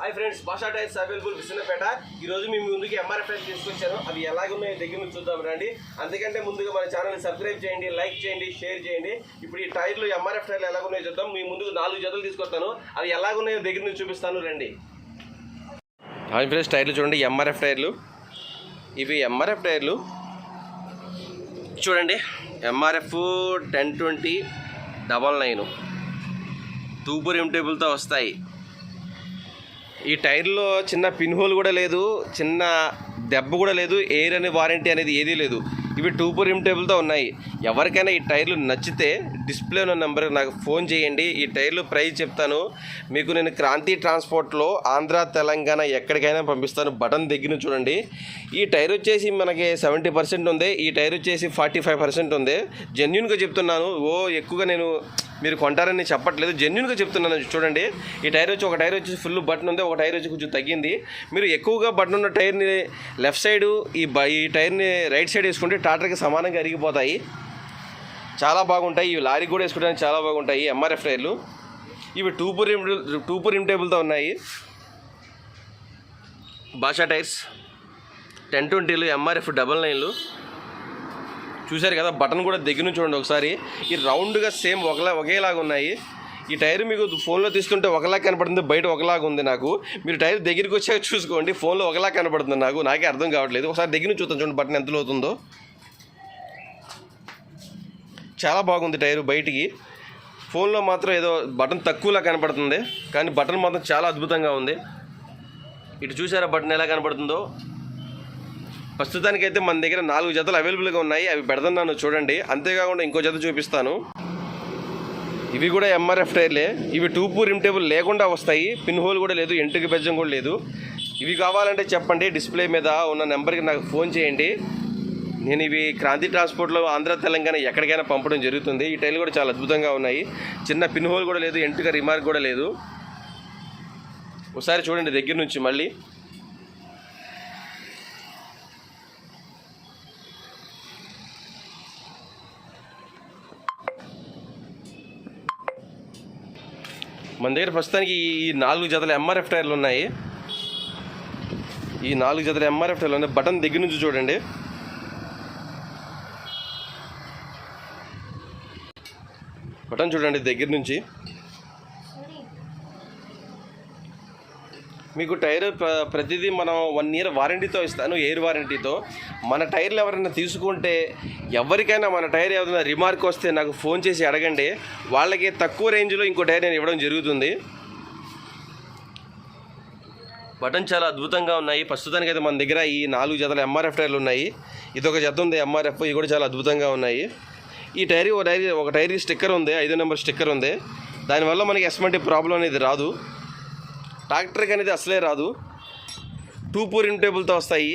Hi friends Basha tyres available Visannapeta ఈ రోజు మీ ముందుకు ఎంఆర్ఎఫ్ టైర్స్ తీసుకొచ్చాను. అవి ఎలాగున్నాయో దగ్గర నుంచి చూద్దాం రండి. అందుకంటే ముందుగా మన ఛానల్ని సబ్స్క్రైబ్ చేయండి లైక్ చేయండి షేర్ చేయండి. ఇప్పుడు ఈ టైర్లు ఎంఆర్ఎఫ్ టైర్లు ఎలాగున్నాయో చూద్దాం. మీ ముందుకు నాలుగు జతలు తీసుకొస్తాను. అవి ఎలాగున్నాయో దగ్గర నుంచి చూపిస్తాను రండి. హాయ్ ఫ్రెండ్స్ టైర్లు చూడండి ఎంఆర్ఎఫ్ టైర్లు ఇవి ఎంఆర్ఎఫ్ టైర్లు చూడండి MRF ten twenty double nine తూపు rim టేబుల్తో వస్తాయి. ఈ టైర్లో చిన్న పిన్ హోల్ కూడా లేదు చిన్న దెబ్బ కూడా లేదు ఎయిర్ అనే వారంటీ అనేది ఏదీ లేదు. ఇవి టూ పర్ రిమ్ టేబుల్తో ఉన్నాయి. ఎవరికైనా ఈ టైర్లు నచ్చితే డిస్ప్లే ఉన్న నెంబర్ నాకు ఫోన్ చేయండి. ఈ టైర్లు ప్రైస్ చెప్తాను. మీకు నేను క్రాంతి ట్రాన్స్పోర్ట్లో ఆంధ్ర తెలంగాణ ఎక్కడికైనా పంపిస్తాను. బటన్ దగ్గర చూడండి. ఈ టైర్ వచ్చేసి మనకి సెవెంటీ పర్సెంట్ ఉంది. ఈ టైర్ వచ్చేసి ఫార్టీ ఫైవ్ పర్సెంట్ ఉంది. జెన్యున్గా చెప్తున్నాను. ఓ ఎక్కువగా నేను మీరు కొంటారని చెప్పట్లేదు. జెన్యున్గా చెప్తున్నాను. చూడండి ఈ టైర్ వచ్చి ఒక టైర్ వచ్చి ఫుల్ బటన్ ఉంది. ఒక టైర్ వచ్చి కొంచెం తగ్గింది. మీరు ఎక్కువగా బటన్ ఉన్న టైర్ని లెఫ్ట్ సైడ్ ఈ బ ఈ టైర్ని రైట్ సైడ్ వేసుకుంటే టాటర్కి సమానంగా అరిగిపోతాయి. చాలా బాగుంటాయి. ఇవి లారీ కూడా వేసుకోవడానికి చాలా బాగుంటాయి. ఎంఆర్ఎఫ్ టైర్లు ఇవి టూపు రిమ్ టూపు రిమ్ టేబుల్తో ఉన్నాయి. బాషా టైర్స్. టెన్ ట్వంటీలు ఎంఆర్ఎఫ్ డబల్ నైన్లు చూశారు కదా బటన్ కూడా దగ్గర నుంచి చూడండి ఒకసారి. ఈ రౌండ్గా సేమ్ ఒకలా ఒకేలాగా ఉన్నాయి. ఈ టైర్ మీకు ఫోన్లో తీసుకుంటే ఒకలా కనపడుతుంది బయట ఒకలాగా ఉంది నాకు. మీరు టైర్ దగ్గరికి వచ్చాక చూసుకోండి ఫోన్లో ఒకలా కనపడుతుంది నాకు. నాకే అర్థం కావట్లేదు. ఒకసారి దగ్గర నుంచి చూస్తాను చూడండి బటన్ ఎంతలో అవుతుందో చాలా బాగుంది టైరు బయటికి. ఫోన్లో మాత్రం ఏదో బటన్ తక్కువలా కనపడుతుంది. కానీ బటన్ మాత్రం చాలా అద్భుతంగా ఉంది. ఇటు చూసారా బటన్ ఎలా కనపడుతుందో? ప్రస్తుతానికైతే మన దగ్గర నాలుగు జతలు అవైలబుల్గా ఉన్నాయి. అవి పెడదన్నాను చూడండి. అంతేకాకుండా ఇంకో జత చూపిస్తాను. ఇవి కూడా ఎంఆర్ఎఫ్ టైర్లే ఇవి టూ పూ రిమ్ టేబుల్ లేకుండా వస్తాయి. పిన్ హోల్ కూడా లేదు ఎంటుకి బెజ్జం కూడా లేదు. ఇవి కావాలంటే చెప్పండి డిస్ప్లే మీద ఉన్న నెంబర్కి నాకు ఫోన్ చేయండి. నేను ఇవి క్రాంతి ట్రాన్స్పోర్ట్లో ఆంధ్ర తెలంగాణ ఎక్కడికైనా పంపడం జరుగుతుంది. ఈ టైర్లు కూడా చాలా అద్భుతంగా ఉన్నాయి. చిన్న పిన్ హోల్ కూడా లేదు ఎంటుక రిమార్క్ కూడా లేదు. ఒకసారి చూడండి దగ్గర నుంచి మళ్ళీ. మన దగ్గర ప్రస్తుతానికి ఈ నాలుగు జతల ఎంఆర్ఎఫ్ టైర్లు ఉన్నాయి. ఈ నాలుగు జతల ఎంఆర్ఎఫ్ టైర్లు ఉన్నాయి. బటన్ దగ్గర నుంచి చూడండి. బటన్ చూడండి దగ్గర నుంచి. మీకు టైర్ ప్రతిదీ మనం వన్ ఇయర్ వారంటీతో ఇస్తాను ఎయిర్ వారంటీతో. మన టైర్లు ఎవరైనా తీసుకుంటే ఎవరికైనా మన టైర్ ఏదైనా రిమార్క్ వస్తే నాకు ఫోన్ చేసి అడగండి. వాళ్ళకి తక్కువ రేంజ్లో ఇంకో టైర్ నేను ఇవ్వడం జరుగుతుంది. బటన్ చాలా అద్భుతంగా ఉన్నాయి. ప్రస్తుతానికి అయితే మన దగ్గర ఈ నాలుగు జతల ఎంఆర్ఎఫ్ టైర్లు ఉన్నాయి. ఇదొక జత ఉంది ఎంఆర్ఎఫ్ ఇవి కూడా చాలా అద్భుతంగా ఉన్నాయి. ఈ టైర్ ఒక టైర్ ఒక టైర్ స్టిక్కర్ ఉంది ఐదో నెంబర్ స్టిక్కర్ ఉంది. దానివల్ల మనకి ఎస్మంటి ప్రాబ్లం అనేది రాదు. ట్రాక్టర్కి అనేది అసలే రాదు. టూ పూర్ ఇన్ టేబుల్తో వస్తాయి.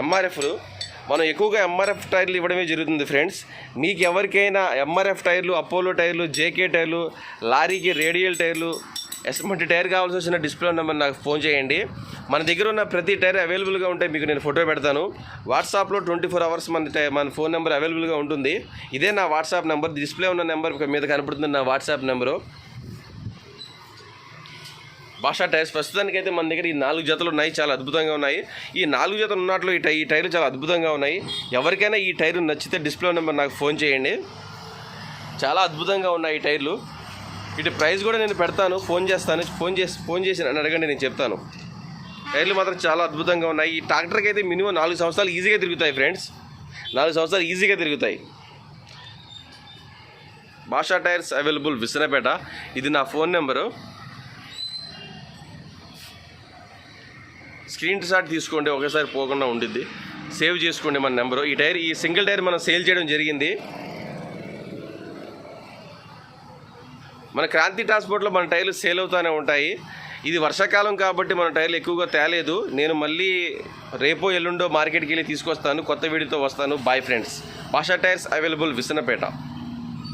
ఎంఆర్ఎఫ్లు మనం ఎక్కువగా ఎంఆర్ఎఫ్ టైర్లు ఇవ్వడమే జరుగుతుంది ఫ్రెండ్స్. మీకు ఎవరికైనా ఎంఆర్ఎఫ్ టైర్లు అపోలో టైర్లు జేకే టైర్లు లారీకి రేడియల్ టైర్లు ఎస్ఎంటి టైర్ కావాల్సి వచ్చిన డిస్ప్లే నెంబర్ నాకు ఫోన్ చేయండి. మన దగ్గర ఉన్న ప్రతి టైర్ అవైలబుల్గా ఉంటాయి మీకు నేను ఫోటో పెడతాను. వాట్సాప్లో ట్వంటీ ఫోర్ అవర్స్ మన టై మన ఫోన్ నెంబర్ అవైలబుల్గా ఉంటుంది. ఇదే నా వాట్సాప్ నెంబర్ డిస్ప్లే ఉన్న నెంబర్ మీద కనపడుతుంది నా వాట్సాప్ నెంబరు. బాషా టైర్స్ ప్రస్తుతానికైతే మన దగ్గర ఈ నాలుగు జతలు ఉన్నాయి చాలా అద్భుతంగా ఉన్నాయి. ఈ నాలుగు జతలు ఉన్నట్లు ఈ టై ఈ టైర్లు చాలా అద్భుతంగా ఉన్నాయి. ఎవరికైనా ఈ టైర్ నచ్చితే డిస్ప్లే నెంబర్ నాకు ఫోన్ చేయండి. చాలా అద్భుతంగా ఉన్నాయి ఈ టైర్లు. ఇటు ప్రైస్ కూడా నేను పెడతాను ఫోన్ చేస్తాను ఫోన్ చేసి ఫోన్ చేసి అని అడగండి నేను చెప్తాను. టైర్లు మాత్రం చాలా అద్భుతంగా ఉన్నాయి. ఈ ట్రాక్టర్కి అయితే మినిమం నాలుగు సంవత్సరాలు ఈజీగా తిరుగుతాయి ఫ్రెండ్స్. నాలుగు సంవత్సరాలు ఈజీగా తిరుగుతాయి. భాషా టైర్స్ అవైలబుల్ విసనపేట. ఇది నా ఫోన్ నెంబరు. స్క్రీన్ షాట్ తీసుకోండి ఒకేసారి పోకుండా ఉండిద్ది. సేవ్ చేసుకోండి మన నెంబరు. ఈ టైర్ ఈ సింగిల్ టైర్ మనం సేల్ చేయడం జరిగింది. మన క్రాంతి ట్రాన్స్పోర్ట్లో మన టైర్లు సేల్ అవుతూనే ఉంటాయి. ఇది వర్షాకాలం కాబట్టి మన టైర్లు ఎక్కువగా తేలేదు. నేను మళ్ళీ రేపో ఎల్లుండో మార్కెట్కి వెళ్ళి తీసుకొస్తాను. కొత్త వీడియోతో వస్తాను. Bye friends Basha tyres available Visannapeta